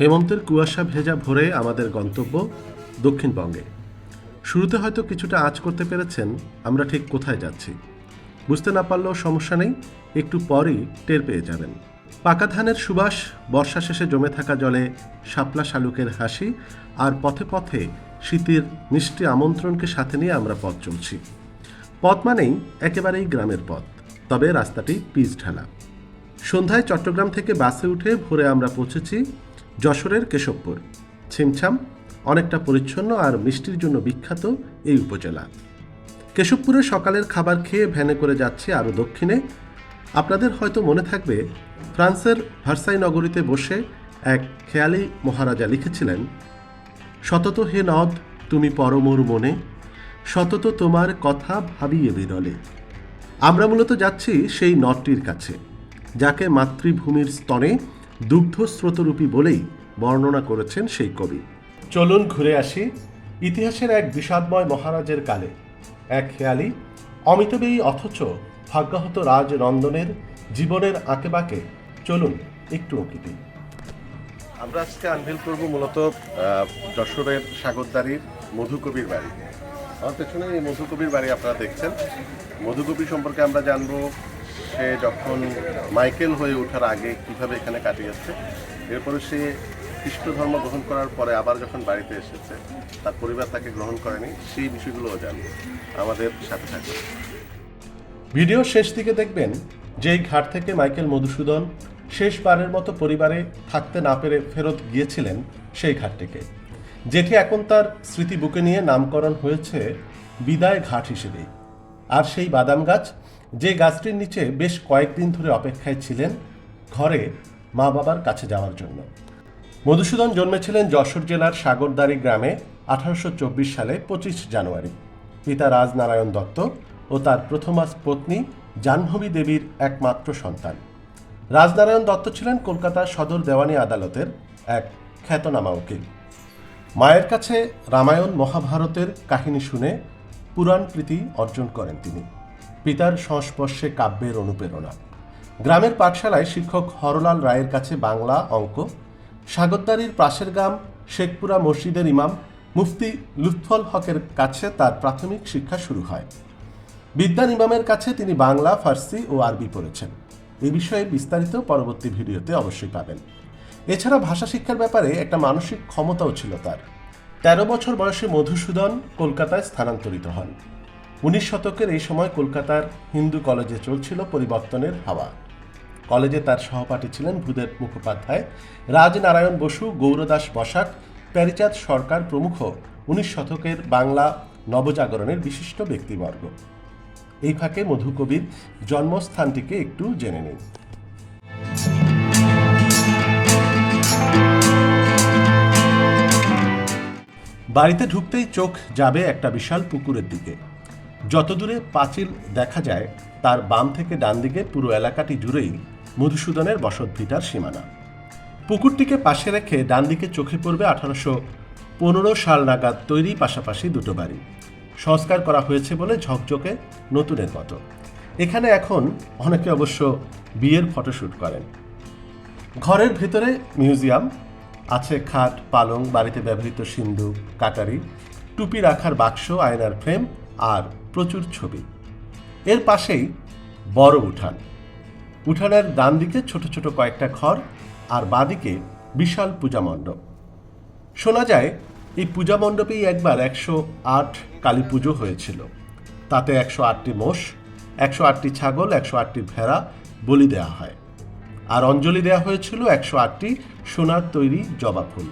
হেমন্তের কুয়াশা ভেজা ভোরে আমাদের গন্তব্য দক্ষিণবঙ্গে। শুরুতে হয়তো কিছুটা আঁচ করতে পেরেছেন, আমরা ঠিক কোথায় যাচ্ছি? বুঝতে না পারলেও সমস্যা নেই, একটু পরই টের পেয়ে যাবেন। পাকা ধানের সুবাস, বর্ষা শেষে জমে থাকা জলে শাপলা শালুকের হাসি আর পথে পথে শীতের মিষ্টি আমন্ত্রণকে সাথে নিয়ে আমরা পথ চলছি। পথ মানেই একেবারেই গ্রামের পথ, তবে রাস্তাটি পিচ ঢালা। সন্ধ্যায় চট্টগ্রাম থেকে বাসে উঠে ভোরে আমরা পৌঁছেছি যশোরের কেশবপুর। ছিমছাম অনেকটা পরিচ্ছন্ন আর মিষ্টির জন্য বিখ্যাত এই উপজেলা। কেশবপুরে সকালের খাবার খেয়ে ভ্যানে করে যাচ্ছি আরও দক্ষিণে। আপনাদের হয়তো মনে থাকবে, ফ্রান্সের ভার্সাই নগরীতে বসে এক খেয়ালি মহারাজা লিখেছিলেন, সতত হে নদ, তুমি পরমোর মনে, সতত তোমার কথা ভাবিয়ে বিরলে আমরা মূলত যাচ্ছি সেই নদটির কাছে, যাকে মাতৃভূমির স্তনে দুগ্ধ স্রোতরূপী বলেই বর্ণনা করেছেন সেই কবি। চলুন ঘুরে আসি ইতিহাসের এক বিষাদময় মহারাজের কালে। এক খেয়ালি অমিতব্যয়ী অথচ ভাগ্যাহত রাজ নন্দনের জীবনের আঁকেবাঁকে। চলুন একটু উঁকি দিই আমরা আজকে আনভিল করব মূলত আহ, যশোরের সাগরদারির মধুকবির বাড়ি। আমার পেছনে এই মধুকবির বাড়ি আপনারা দেখছেন। মধুকবি সম্পর্কে আমরা জানব সে যখন মাইকেল হয়ে ওঠার আগে কীভাবে এখানে কাটিয়েছে, এরপরে সে খ্রিস্ট ধর্ম গ্রহণ করার পরে আবার যখন বাড়িতে এসেছে, তার পরিবার তাকে গ্রহণ করেনি, সেই বিষয়গুলোও জানব। আমাদের সাথে থাকবে ভিডিও শেষ দিকে দেখবেন, যেই ঘাট থেকে মাইকেল মধুসূদন শেষবারের মতো পরিবারে থাকতে না পেরে ফেরত গিয়েছিলেন সেই ঘাটটিকে। যেটি এখন তার স্মৃতি বুকে নিয়ে নামকরণ হয়েছে বিদায় ঘাট হিসেবেই আর সেই বাদাম গাছ যে গাছটির নিচে বেশ কয়েকদিন ধরে অপেক্ষায় ছিলেন ঘরে মা বাবার কাছে যাওয়ার জন্য। মধুসূদন জন্মেছিলেন যশোর জেলার সাগরদারি গ্রামে আঠারোশো চব্বিশ সালে পঁচিশ জানুয়ারি। পিতা রাজনারায়ণ দত্ত ও তার প্রথমাস পত্নী জাহ্নবী দেবীর একমাত্র সন্তান। রাজনারায়ণ দত্ত ছিলেন কলকাতার সদর দেওয়ানি আদালতের এক খ্যাতনামা উকিল। মায়ের কাছে রামায়ণ মহাভারতের কাহিনী শুনে পুরাণ প্রীতি অর্জন করেন তিনি। পিতার সংস্পর্শে কাব্যের অনুপ্রেরণা। গ্রামের পাঠশালায় শিক্ষক হরলাল রায়ের কাছে বাংলা অঙ্ক সাগরদারির পাশের গ্রাম শেখপুরা মসজিদের ইমাম মুফতি লুৎফল হকের কাছে তার প্রাথমিক শিক্ষা শুরু হয়। বিদ্যান ইমামের কাছে তিনি বাংলা, ফার্সি ও আরবি পড়েছেন। এ বিষয়ে বিস্তারিত পরবর্তী ভিডিওতে অবশ্যই পাবেন। এছাড়া ভাষা শিক্ষার ব্যাপারে একটা মানসিক ক্ষমতাও ছিল তার। তেরো বছর বয়সে মধুসূদন কলকাতায় স্থানান্তরিত হন। উনিশ শতকের এই সময় কলকাতার হিন্দু কলেজে চলছিল পরিবর্তনের হাওয়া। কলেজে তার সহপাঠী ছিলেন ভূদেব মুখোপাধ্যায়, রাজনারায়ণ বসু, গৌরদাস বসাক, প্যারিচাঁদ সরকার প্রমুখ উনিশ শতকের বাংলা নবজাগরণের বিশিষ্ট ব্যক্তিবর্গ। এই ফাঁকে মধুকবির জন্মস্থানটিকে একটু জেনে নিন। বাড়িতে ঢুকতেই চোখ যাবে একটা বিশাল পুকুরের দিকে। যত দূরে পাঁচিল দেখা যায়, তার বাম থেকে ডান দিকে পুরো এলাকাটি জুড়েই মধুসূদনের বসতভিটার সীমানা। পুকুরটিকে পাশে রেখে ডান দিকে চোখে পড়বে আঠারোশো পনেরো সাল নাগাদ তৈরি পাশাপাশি দুটো বাড়ি। সংস্কার করা হয়েছে বলে ঝকঝকে নতুনের মতো। এখানে এখন অনেকে অবশ্য বিয়ের ফটোশ্যুট করেন। ঘরের ভেতরে মিউজিয়াম, আছে খাট, পালং, বাড়িতে ব্যবহৃত সিন্ধু, কাটারি, টুপি রাখার বাক্স, আয়নার ফ্রেম আর প্রচুর ছবি। এর পাশেই বড় উঠান। উঠানের ডান দিকে ছোট ছোট কয়েকটা ঘর আর বাঁদিকে বিশাল পূজা মণ্ডপ। শোনা যায়, এই পূজা মণ্ডপেই একবার একশো আট কালী পুজো হয়েছিল। তাতে একশো আটটি মোষ, একশো আটটি ছাগল, একশো আটটি ভেড়া বলি দেওয়া হয়। আর অঞ্জলি দেওয়া হয়েছিল একশো আটটি সোনার তৈরি জবা ফুল।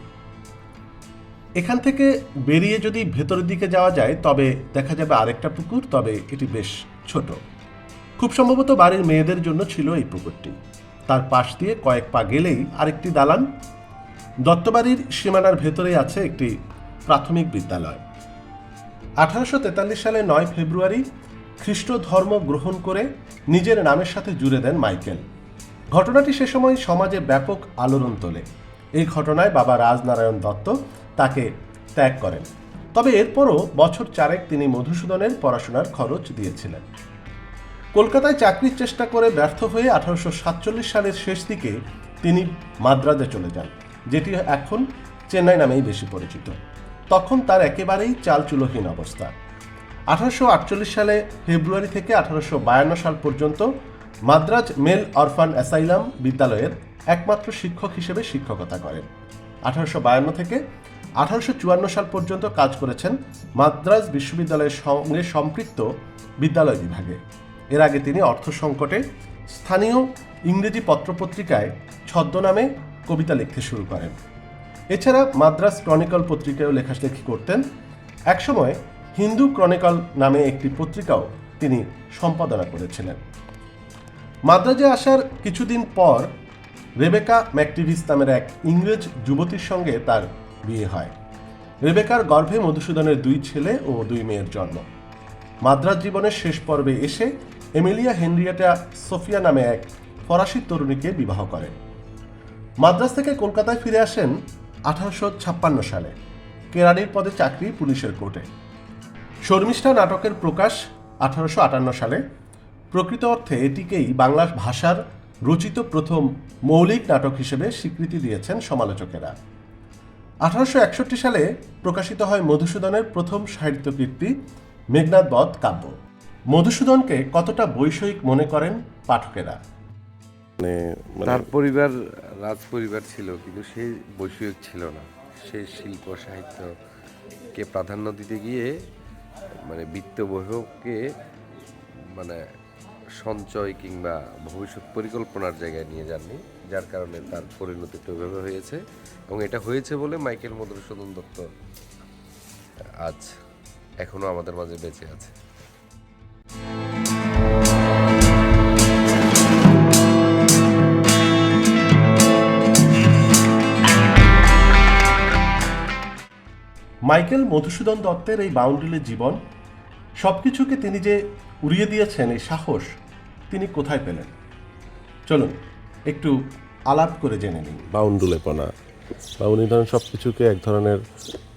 এখান থেকে বেরিয়ে যদি ভেতরের দিকে যাওয়া যায়, তবে দেখা যাবে আরেকটা পুকুর, তবে এটি বেশ ছোট। খুব সম্ভবত বাড়ির মেয়েদের জন্য ছিল এই পুকুরটি। তার পাশ দিয়ে কয়েক পা গেলেই আরেকটি দালান। দত্তবাড়ির সীমানার ভেতরে আছে একটি প্রাথমিক বিদ্যালয়। আঠারোশো তেতাল্লিশ সালে নয় ফেব্রুয়ারি খ্রিস্ট ধর্ম গ্রহণ করে নিজের নামের সাথে জুড়ে দেন মাইকেল। ঘটনাটি সে সময় সমাজে ব্যাপক আলোড়ন তোলে। এই ঘটনায় বাবা রাজনারায়ণ দত্ত তাকে ত্যাগ করেন। তবে এরপরও বছর চারেক তিনি মধুসূদনের পড়াশোনার খরচ দিয়েছিলেন। কলকাতায় চাকরির চেষ্টা করে ব্যর্থ হয়ে আঠারোশো সাতচল্লিশ সালের শেষ দিকে তিনি মাদ্রাজে চলে যান, যেটি এখন চেন্নাই নামেই বেশি পরিচিত। তখন তার একেবারেই চালচুলোহীন অবস্থা। আঠারোশো আটচল্লিশ সালে ফেব্রুয়ারি থেকে আঠারোশো বায়ান্ন সাল পর্যন্ত মাদ্রাজ মেল অরফান অ্যাসাইলাম বিদ্যালয়ের একমাত্র শিক্ষক হিসেবে শিক্ষকতা করেন। আঠারোশো বায়ান্ন থেকে আঠারোশো চুয়ান্ন সাল পর্যন্ত কাজ করেছেন মাদ্রাজ বিশ্ববিদ্যালয়ের সঙ্গে সম্পৃক্ত বিদ্যালয় বিভাগে। এর আগে তিনি অর্থ সংকটে স্থানীয় ইংরেজি পত্রপত্রিকায় ছদ্মনামে কবিতা লিখতে শুরু করেন। এছাড়া মাদ্রাস ক্রনিকল পত্রিকায়ও লেখালেখি করতেন। একসময় হিন্দু ক্রনিকল নামে একটি পত্রিকাও তিনি সম্পাদনা করেছিলেন। মাদ্রাজে আসার কিছুদিন পর রেবেকা ম্যাকটিভিস নামের এক ইংরেজ যুবতীর সঙ্গে তার বিয়ে হয়। রেবেকার গর্ভে মধুসূদনের দুই ছেলে ও দুই মেয়ের জন্ম। মাদ্রাজ জীবনের শেষ পর্বে এসে এমিলিয়া হেনরিয়েটা সোফিয়া নামে এক ফরাসি তরুণীকে বিবাহ করেন। মাদ্রাজ থেকে কলকাতায় ফিরে আসেন আঠারোশো ছাপ্পান্ন সালে। কেরানির পদে চাকরি পুলিশের কোর্টে। শর্মিষ্ঠা নাটকের প্রকাশ আঠারোশো আটান্ন সালে। প্রকৃত অর্থে এটিকেই বাংলা ভাষার রচিত প্রথম মৌলিক নাটক হিসেবে স্বীকৃতি দিয়েছেন সমালোচকেরা। আঠারোশো একষট্টি সালে প্রকাশিত হয় মধুসূদনের প্রথম সাহিত্যকীর্তি মেঘনাদ বধ কাব্য। মধুসূদনকে কতটা বৈষয়িক মনে করেন পাঠকেরা? মানে মানে তার পরিবার রাজ পরিবার ছিল কিন্তু সে বৈষয়িক ছিল না। সে শিল্প সাহিত্যকে প্রাধান্য দিতে গিয়ে মানে বিত্তবহকে মানে সঞ্চয় কিংবা ভবিষ্যৎ পরিকল্পনার জায়গায় নিয়ে যাননি যার কারণে তার পরিণতিটা ওইভাবে হয়েছে। এবং এটা হয়েছে বলে মাইকেল মধুসূদন দত্ত আজ এখনও আমাদের মাঝে বেঁচে আছে। মাইকেল মধুসূদন দত্তের এই বাউন্ডুলের জীবন সবকিছুকে তিনি যে উড়িয়ে দিয়েছেন এই সাহস তিনি কোথায় পেলেন? চলুন একটু আলাপ করে জেনে নিন বাউন্ডুলেপনা বা উনি ধরেন সব কিছুকে এক ধরনের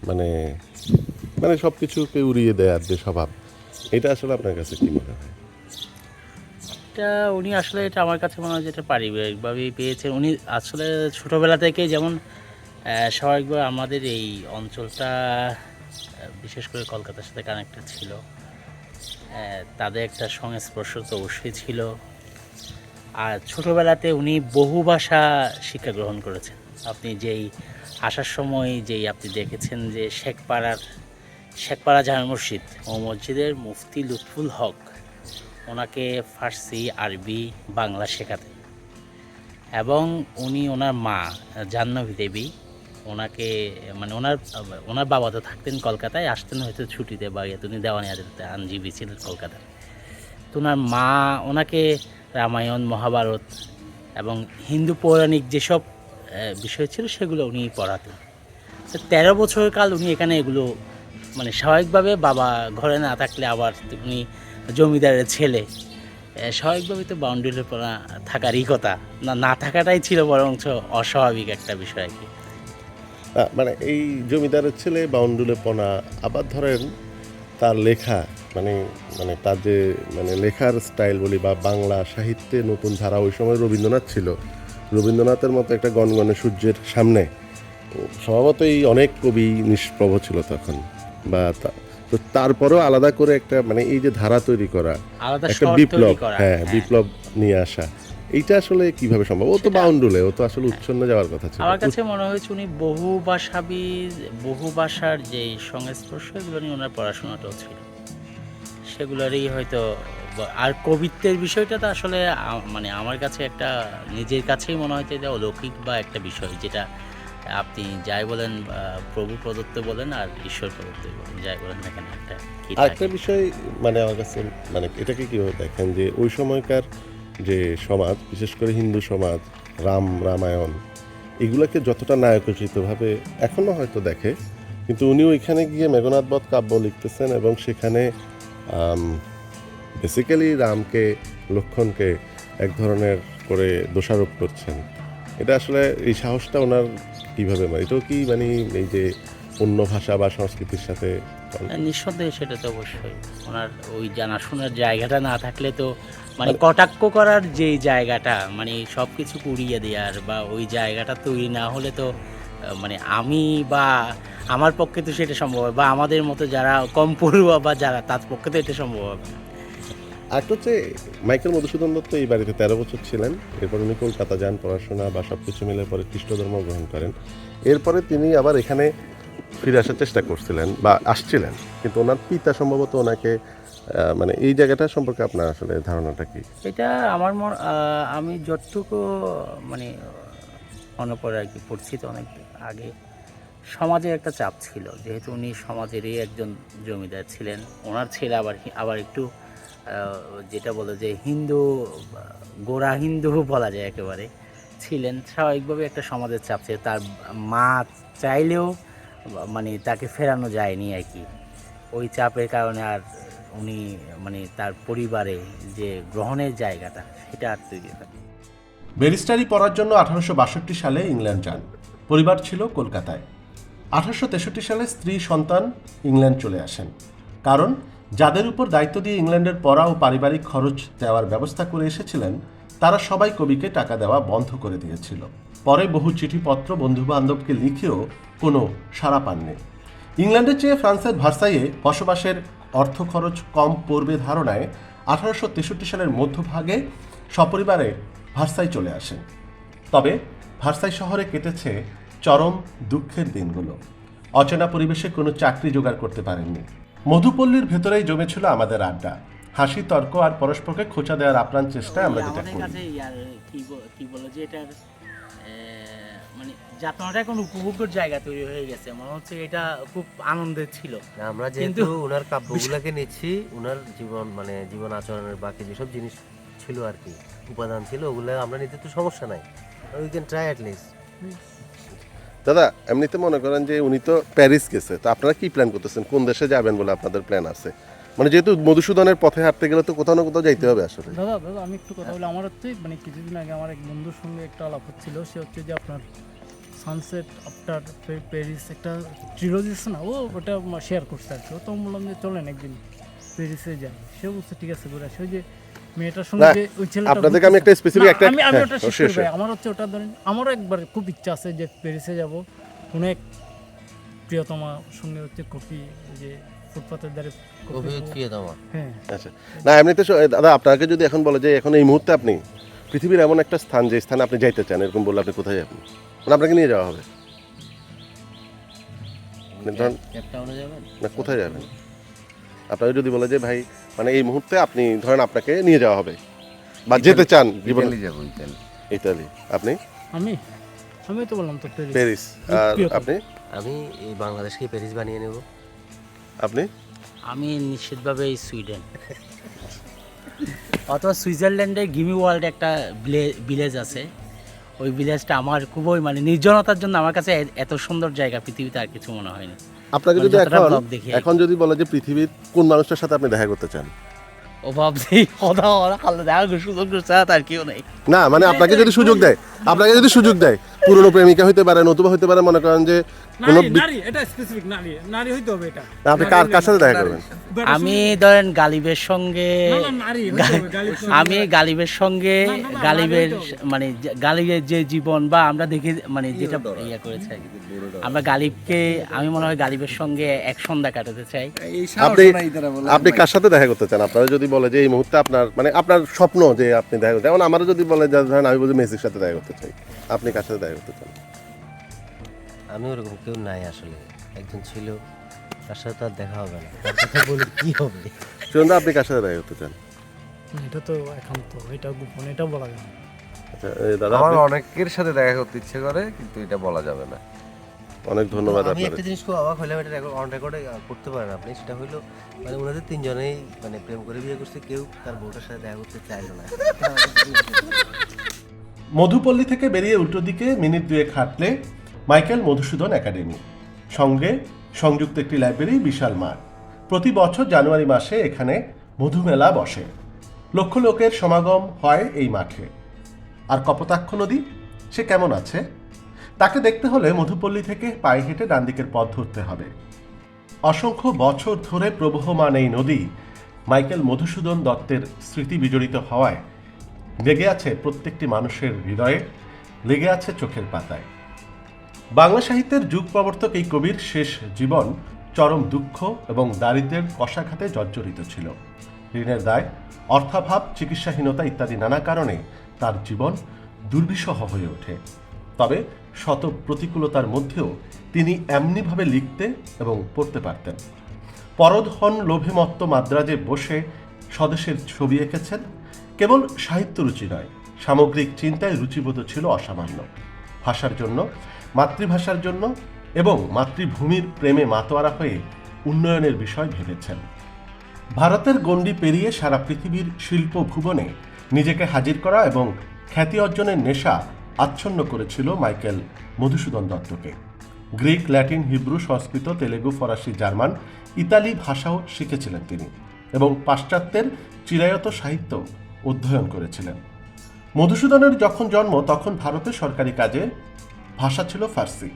মানে মানে সব কিছুকে উড়িয়ে দেওয়ার যে স্বভাব। এটা আসলে আপনার কাছে কি মনে হয়? এটা উনি আসলে এটা আমার কাছে মনে হয় যেটা পারিবারিকভাবেই পেয়েছেন উনি আসলে ছোটোবেলা থেকে যেমন স্বাভাবিকভাবে আমাদের এই অঞ্চলটা বিশেষ করে কলকাতার সাথে কানেক্টেড ছিল। তাদের একটা সংস্পর্শ তো অবশ্যই ছিল। আর ছোটোবেলাতে উনি বহু ভাষা শিক্ষা গ্রহণ করেছেন। আপনি যেই আসার সময় যেই আপনি দেখেছেন যে শেখপাড়ার, শেখপাড়া জামা মসজিদ, ও মসজিদের মুফতি লুৎফুল হক ওনাকে ফার্সি, আরবি, বাংলা শেখাতেন। এবং উনি ওনার মা, জাহ্নবী দেবী, ওনাকে মানে ওনার ওনার বাবা তো থাকতেন কলকাতায়, আসতেন হয়তো ছুটিতে বা ইয়েতে উনি দেওয়ানি আদালতে আইনজীবী ছিলেন কলকাতায় তো ওনার মা, ওনাকে রামায়ণ, মহাভারত এবং হিন্দু পৌরাণিক যেসব বিষয় ছিল সেগুলো উনি পড়াতেন। তেরো বছর কাল উনি এখানে এগুলো মানে স্বাভাবিকভাবে বাবা ঘরে না থাকলে আবার উনি জমিদারের ছেলে। স্বাভাবিকভাবে তো বাউন্ডারির পড়া, থাকারই কথা। না না থাকাটাই ছিল বরঞ্চ অস্বাভাবিক একটা বিষয় আর কি। মানে এই জমিদারের ছেলে বাউন্ডুলেপনা আবার ধরেন তার লেখা মানে মানে তার যে মানে লেখার স্টাইল বলি বা বাংলা সাহিত্যে নতুন ধারা ওই সময় রবীন্দ্রনাথ ছিল রবীন্দ্রনাথের মতো একটা গণগণে সূর্যের সামনে। স্বভাবতই অনেক কবি নিষ্প্রভ ছিল তখন। বা তো তারপরেও আলাদা করে একটা মানে এই যে ধারা তৈরি করা একটা বিপ্লব হ্যাঁ বিপ্লব নিয়ে আসা। এইটা আসলে কীভাবে সম্ভব? ও তো বাউন্ডুলে ও তো আসলে উচ্ছন্ন যাওয়ার কথা ছিল। আমার কাছে মনে হয়েছে উনি বহু ভাষাবিদ বহু ভাষার যে সংস্পর্শ এগুলো নিয়ে ওনার পড়াশোনাটাও ছিল। সেগুলোরই হয়তো আর কবিত্বের বিষয়টা তো আসলে মানে আমার কাছে একটা নিজের কাছেই মনে হয় যে অলৌকিক বা একটা বিষয় যেটা আপনি যাই বলেন প্রভু প্রদত্ত বলেন আর ঈশ্বর প্রদত্ত বলেন যাই বলেন না কেন একটা আরেকটা বিষয় মানে আমার কাছে মানে এটাকে কীভাবে দেখেন যে ওই সময়কার যে সমাজ বিশেষ করে হিন্দু সমাজ রাম রামায়ণ এগুলোকে যতটা নায়কোচিতভাবে এখনও হয়তো দেখে কিন্তু উনি ওইখানে গিয়ে মেঘনাথ বধ কাব্য লিখতেছেন এবং সেখানে বেসিক্যালি রামকে লক্ষণকে এক ধরনের করে দোষারোপ করছেন এটা আসলে এই সাহসটা ওনার কীভাবে মানে এটাও কি মানে এই যে অন্য ভাষা বা সংস্কৃতির সাথে হ্যাঁ, নিঃসন্দেহে সেটা তো অবশ্যই ওনার ওই জানাশোনার জায়গাটা না থাকলে তো মানে কটাক্ষ করার যে জায়গাটা মানে সব কিছু কুড়িয়ে দেওয়ার বা ওই জায়গাটা তৈরি না হলে তো মানে আমি বা আমার পক্ষে তো সেটা সম্ভব হবে বা আমাদের মতো যারা কম পড়ুয়া বা যারা তার পক্ষে তো এটা সম্ভব হবে না। আরেকটা হচ্ছে মাইকেল মধুসূদন দত্ত এই বাড়িতে তেরো বছর ছিলেন। এরপর উনি কলকাতা যান, পড়াশোনা বা সব কিছু মিলে পরে খ্রিস্ট ধর্ম গ্রহণ করেন। এরপরে তিনি আবার এখানে ফিরে আসার চেষ্টা করছিলেন বা আসছিলেন। কিন্তু ওনার পিতা সম্ভবত ওনাকে মানে এই জায়গাটা সম্পর্কে আপনার আসলে ধারণাটা কি? এটা আমার মন আমি যতটুকু মানে অনপরে আর কি, পড়ছি তো অনেক আগে, সমাজে একটা চাপ ছিল। যেহেতু উনি সমাজেরই একজন জমিদার ছিলেন, ওনার ছেলে আবার আবার একটু যেটা বলে যে হিন্দু, গোড়া হিন্দু বলা যায় একেবারে, ছিলেন। স্বাভাবিকভাবে একটা সমাজের চাপ ছিল। তার মা চাইলেও মানে তাকে ফেরানো যায়নি আর কি। ওই চাপের কারণে আর উনি মানে তার পরিবারে যে গ্রহণের জায়গাটা, সেটা আর তৈরি হয় ব্যারিস্টারি পড়ার জন্য আঠারোশো বাষট্টি সালে ইংল্যান্ড যান। পরিবার ছিল কলকাতায়। আঠারোশো তেষট্টি সালে স্ত্রী, সন্তান ইংল্যান্ড চলে আসেন। কারণ যাদের উপর দায়িত্ব দিয়ে ইংল্যান্ডের পড়া ও পারিবারিক খরচ দেওয়ার ব্যবস্থা করে এসেছিলেন, তারা সবাই কবিকে টাকা দেওয়া বন্ধ করে দিয়েছিল। পরে বহু চিঠিপত্র বন্ধুবান্ধবকে লিখেও কোনো সাড়া পাননি। ইংল্যান্ডের চেয়ে ফ্রান্সের ভার্সাইয়ে বসবাসের অর্থ খরচ কম পড়বে ধারণায় আঠারোশো তেষট্টি সালের মধ্যভাগে সপরিবারে ভার্সাই চলে আসেন তবে ভার্সাই শহরে কেটেছে চরম দুঃখের দিনগুলো। অচেনা পরিবেশে কোনো চাকরি জোগাড় করতে পারেননি। মধুপল্লীর ভেতরেই জমেছিল আমাদের আড্ডা। হাসি তর্ক আর পরস্পরকে খোঁচা দেওয়ার আপ্রাণ চেষ্টায় আমরা যেটা করি। কি বলো যে এটার মানে যাত্রাটা এখন উপভোগ্যর জায়গা তৈরি হয়ে গেছে। মনে হচ্ছে এটা খুব আনন্দের ছিল। আমরা যেহেতু ওনার কাব্যগুলোকে নিচ্ছি ওনার জীবন মানে জীবন আচরণের বাকি যেসব জিনিস ছিল আর কি উপাদান ছিল ওগুলো আমরা নিতে তো সমস্যা নাই। We can try at least দাদা, এমনিতে মনে করেন যে উনি তো প্যারিস গেছে, তো আপনারা কি প্ল্যান করতেছেন? কোন দেশে যাবেন বলে আপনাদের প্ল্যান আছে? মানে যেহেতু মধুসূদনের পথে হাঁটতে গেলে তো কোথাও না কোথাও যাইতে হবে আসলে। দাদা দাদা, আমি একটু কথা বলি। আমার হচ্ছে মানে কিছুদিন আগে আমার এক বন্ধুর সঙ্গে একটা আলাপ হচ্ছিল। সে হচ্ছে যে আপনার সানসেট আফটার প্যারিস একটা ট্রিলজি না, ও ওটা শেয়ার করছে আর কি। তো বললাম যে চলেন একদিন প্যারিসে যাই। সে বলছে, ঠিক আছে ঘুরে আসে যে মেয়েটার সঙ্গে ওই ছেলেটা আপনাদেরকে আমি একটা না, একটা- আমি আমি হ্যাঁ, ওটা শেষ করি আমার হচ্ছে ওটা ধরেন আমারও একবার খুব ইচ্ছা আছে যে প্যারিসে যাব। অনেক প্রিয়তমা সঙ্গে হচ্ছে কফি যে ফুটপাতের ধারে কফি প্রিয়তমা। হ্যাঁ। আচ্ছা। না এমনিতে দাদা আপনাকে যদি এখন বলে যে এখন এই মুহূর্তে আপনি পৃথিবীর এমন একটা স্থান যে স্থানে আপনি যাইতে চান এরকম বললে আপনি কোথায় যাবেন? মানে আপনাকে নিয়ে যাওয়া হবে। মানে না কোথায় যাবেন? আপনাকে যদি বলে যে ভাই মানে এই মুহূর্তে আপনি ধরেন আপনাকে নিয়ে যাওয়া হবে বা যেতে চান জীবনে। ইতালি আপনি? আমি? আমি তো বললাম তো প্যারিস প্যারিস আর আপনি? আমি এই বাংলাদেশকে প্যারিস বানিয়ে নেব। আপনি? আমি নিশ্চিতভাবে এই সুইডেন। অথবা সুইজারল্যান্ডে গিমি ওয়ার্ল্ড একটা ভিলেজ আছে। ওই ভিলেজটা আমার খুবই মানে নির্জনতার জন্য আমার কাছে এত সুন্দর জায়গা পৃথিবীতে আর কিছু মনে হয়নি। আপনাকে মানে যদি এখন। এখন যদি বলে যে পৃথিবীর কোন মানুষটার সাথে আপনি দেখা করতে চান? ও ভাবছি কথা দেখা সুযোগ আর কেউ নেই। না মানে আপনাকে যদি সুযোগ দেয়। আপনাকে যদি সুযোগ দেয় পুরনো প্রেমিকা হইতে পারে নতুবা হইতে পারে মনে করেন যে কোনো নারী এটা স্পেসিফিক নারী নারী হইতে হবে এটা। আপনি কার কার সাথে দেখা করবেন? আমি ধরেন গালিবের সঙ্গে। আমি গালিবের সঙ্গে গালিবের মানে গালিবের যে জীবন বা আমরা দেখি মানে যেটা ইয়ে করেছে। আমরা গালিবকে আমি মনে হয় গালিবের সঙ্গে এক সন্ধ্যা কাটাতে চাই। আপনি আপনি কার সাথে দেখা করতে চান? আপনারা যদি বলে যে এই মুহূর্তে আপনার মানে আপনার স্বপ্ন যে আপনি দেখা করতে যেমন আমারও যদি বলে যে ধরেন আমি বলছি মেসির সাথে দেখা করতে চাই। আপনি কার সাথে দেখা করতে চান? আমি ওরকম কেউ নাই আসলে। একজন ছিল তার সাথে তো আর দেখা হবে না। তার কথা বলে কি হবে? সুন্দর আপনি কার সাথে দেখা করতে চান? এটা তো একান্ত এটা গোপন এটা বলা যায় না। আচ্ছা দাদা আমার আপনি- অনেকের সাথে দেখা করতে ইচ্ছে করে কিন্তু এটা বলা যাবে না। অনেক ধন্যবাদ আমি একটা জিনিস খুব অবাক হইলাম এটা অন রেকর্ডে করতে পারেন আপনি। সেটা হইল মানে ওনাদের তিনজনেই মানে প্রেম করে বিয়ে করছে কেউ তার বউটার সাথে দেখা করতে চাইলো না। মধুপল্লী থেকে বেরিয়ে উল্টো দিকে মিনিট দুয়েক হাঁটলে মাইকেল মধুসূদন একাডেমি। সঙ্গে সংযুক্ত একটি লাইব্রেরি, বিশাল মাঠ। প্রতি বছর জানুয়ারি মাসে এখানে মধুমেলা বসে। লক্ষ লোকের সমাগম হয় এই মাঠে। আর কপোতাক্ষ নদী, সে কেমন আছে? তাকে দেখতে হলে মধুপল্লী থেকে পায়ে হেঁটে ডান দিকের পথ ধরতে হবে। অসংখ্য বছর ধরে প্রবহমান এই নদী মাইকেল মধুসূদন দত্তের স্মৃতি বিজড়িত হওয়ায় লেগে আছে প্রত্যেকটি মানুষের হৃদয়ে, লেগে আছে চোখের পাতায়। বাংলা সাহিত্যের যুগ প্রবর্তক এই কবির শেষ জীবন চরম দুঃখ এবং দারিদ্র্যের কষাঘাতে জর্জরিত ছিল। ঋণের দায়, অর্থাভাব, চিকিৎসাহীনতা ইত্যাদি নানা কারণে তার জীবন দুর্বিষহ হয়ে ওঠে। তবে শত প্রতিকূলতার মধ্যেও তিনি এমনিভাবে লিখতে এবং পড়তে পারতেন। পরধন লোভে মত্ত মাদ্রাজে বসে স্বদেশের ছবি এঁকেছেন কেবল সাহিত্য রুচি নয়, সামগ্রিক চিন্তায় রুচিবোধ ছিল অসামান্য। ভাষার জন্য, মাতৃভাষার জন্য এবং মাতৃভূমির প্রেমে মাতোয়ারা হয়ে উন্নয়নের বিষয় ভেবেছেন। ভারতের গণ্ডি পেরিয়ে সারা পৃথিবীর শিল্প ভুবনে নিজেকে হাজির করা এবং খ্যাতি অর্জনের নেশা আচ্ছন্ন করেছিল Michael Madhusudan দত্তকে। Greek, Latin, Hebrew, Sanskrit, Telugu, ফরাসি, জার্মান, ইতালি ভাষাও শিখেছিলেন তিনি এবং পাশ্চাত্যের চিরায়ত সাহিত্য অধ্যয়ন করেছিলেন। মধুসূদনের যখন জন্ম, তখন ভারতের সরকারি কাজে ভাষা ছিল ফার্সি।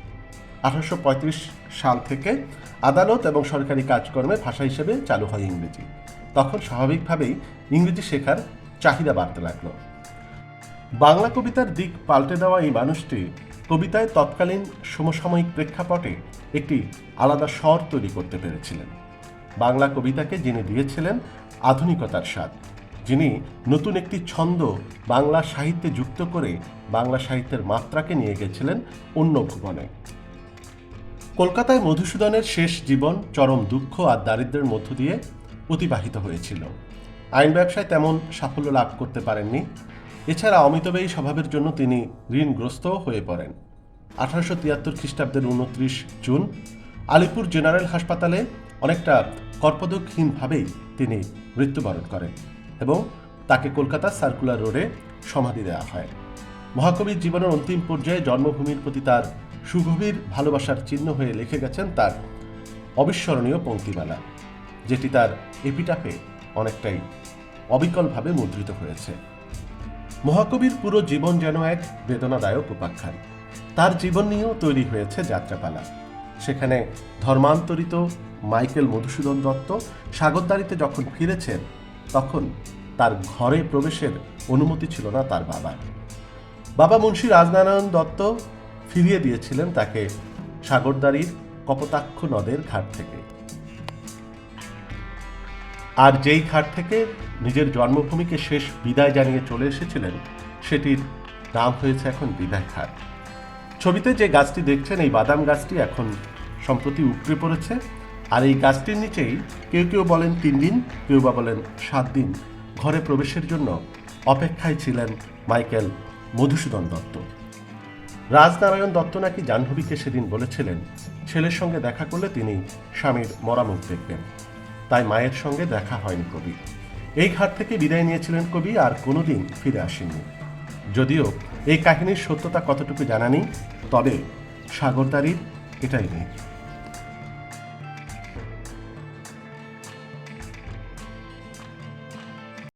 আঠারোশো পঁয়ত্রিশ সাল থেকে আদালত এবং সরকারি কাজকর্মে ভাষা হিসেবে চালু হয় ইংরেজি। তখন স্বাভাবিকভাবেই ইংরেজি শেখার চাহিদা বাড়তে লাগল। বাংলা কবিতার দিক পাল্টে দেওয়া এই মানুষটি কবিতায় তৎকালীন সমসাময়িক প্রেক্ষাপটে একটি আলাদা স্বর তৈরি করতে পেরেছিলেন। বাংলা কবিতাকে যিনি দিয়েছিলেন, আধুনিকতার স্বাদ। যিনি নতুন একটি ছন্দ বাংলা সাহিত্যে যুক্ত করে বাংলা সাহিত্যের মাত্রাকে নিয়ে গেছিলেন অন্য ভুবনে। কলকাতায় মধুসূদনের শেষ জীবন, চরম দুঃখ আর দারিদ্র্যের মধ্য দিয়ে অতিবাহিত হয়েছিল। আইন ব্যবসায় তেমন সাফল্য লাভ করতে পারেননি। এছাড়া অমিতব্যয়ী স্বভাবের জন্য তিনি ঋণগ্রস্তও হয়ে পড়েন। আঠারোশো তিয়াত্তর খ্রিস্টাব্দের উনত্রিশ জুন আলিপুর জেনারেল হাসপাতালে অনেকটা কর্পদকহীনভাবেই তিনি মৃত্যুবরণ করেন। এবং তাকে কলকাতার সার্কুলার রোডে সমাধি দেওয়া হয়। মহাকবির জীবনের অন্তিম পর্যায়ে জন্মভূমির প্রতি তার সুগভীর ভালোবাসার চিহ্ন হয়ে লিখে গেছেন তার অবিস্মরণীয় পঙ্ক্তিমালা, যেটি তার এপিটাফে অনেকটাই অবিকলভাবে মুদ্রিত হয়েছে। মহাকবির পুরো জীবন যেন এক বেদনাদায়ক উপাখ্যান। তার জীবন নিয়েও তৈরি হয়েছে যাত্রাপালা। সেখানে ধর্মান্তরিত মাইকেল মধুসূদন দত্ত সাগরদারিতে যখন ফিরেছেন তখন তার ঘরে প্রবেশের অনুমতি ছিল না তার বাবার বাবা মুন্সী রাজনারায়ণ দত্ত ফিরিয়ে দিয়েছিলেন তাকে সাগরদারির কপোতাক্ষ নদের ঘাট থেকে। আর যেই ঘাট থেকে নিজের জন্মভূমিকে শেষ বিদায় জানিয়ে চলে এসেছিলেন, সেটির নাম হয়েছে এখন বিদায় ঘাট। ছবিতে যে গাছটি দেখছেন, এই বাদাম গাছটি এখন সম্প্রতি উপড়ে পড়েছে। আর এই গাছটির নিচেই কেউ কেউ বলেন তিন দিন, কেউ বা বলেন সাত দিন। ঘরে প্রবেশের জন্য অপেক্ষায় ছিলেন মাইকেল মধুসূদন দত্ত। রাজনারায়ণ দত্ত নাকি জাহ্নবীকে সেদিন বলেছিলেন, ছেলের সঙ্গে দেখা করলে তিনি স্বামীর মরামুখ দেখবেন। তাই মায়ের সঙ্গে দেখা হয়নি কবি। এই ঘাট থেকে বিদায় নিয়েছিলেন কবি আর কোনোদিন ফিরে আসেননি। যদিও এই কাহিনীর সত্যতা কতটুকু জানা নেই, তবে সাগরদারির এটাই নেই।